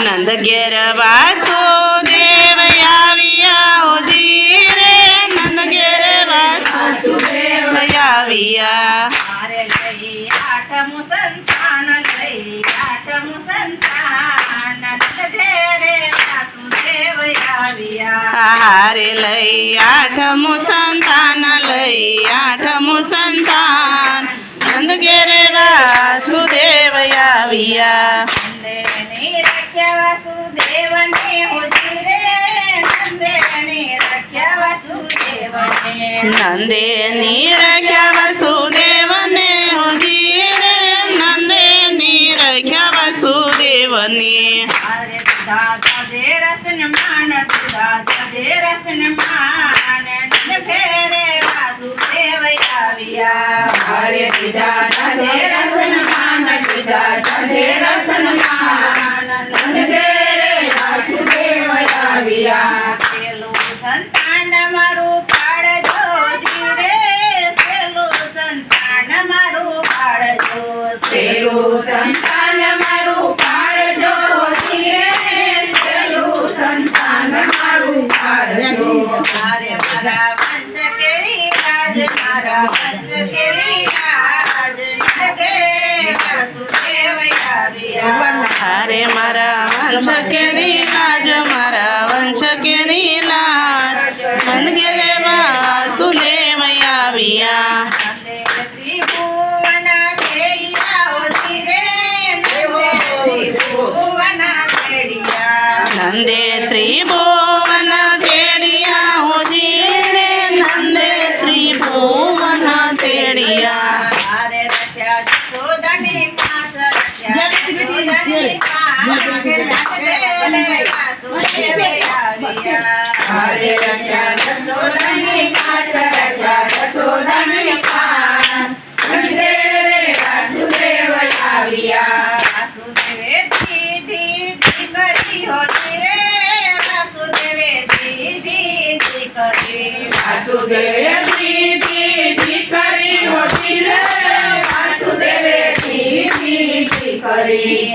આનંદ ઘેર વાસો દેવ આવ્યા જી રે નંદ ઘેર વાસો દેવ આવ્યા મારે લઈ આઠમું સંતાન લઈ આઠમું સંતાન ઘેર વાસુદેવ આવ્યા હારે લઈ આઠમું સંતાન ರಖ್ಯ ವಸುದೇವನೇ ಹುಜಿರೆ ನಂದೇನಿ ರಖ್ಯ ವಸುದೇವನೇ ನಂದೇ ನೀರಖ್ಯ ವಸುದೇವನೇ ಹುಜಿರೆ ನಂದೇ ನೀರಖ್ಯ ವಸುದೇವನೇ दादा दे रसन मान दादा दे रसन मान फेरे वासुदेव आविया हरे दादा दे रसन मान दादा दे रसन કેલું સંતાન મારું પાળજો ધીરે સેલું સંતાન મારું પાળજો ધીરે સેલું સંતાન મારું પાળજો ધીરે સેલું સંતાન મારું પાળજો હારે મારા વંશ કેરી પાળ નારા હચ્છ કેરી આજ નગેરે આસુ દેવયા દે હારે મારા વંશ કેરી આજ શકે નીલાજ નંદગેરમાં વાસુદેવ આવ્યા નંદે ત્રિભુવન તેડિયા હોજી રે નંદે ત્રિભુવન તેડિયા સોદની પાસ સોદની પાસ हरे पास रखा पास रे वासुदेव लाविया वासुदेव करी होती रे वासुदेव दीदी जी करी वासुदेव होती रे वासुदेव करी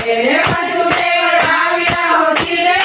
వాసుదేవ రావిడా వాసుదేవ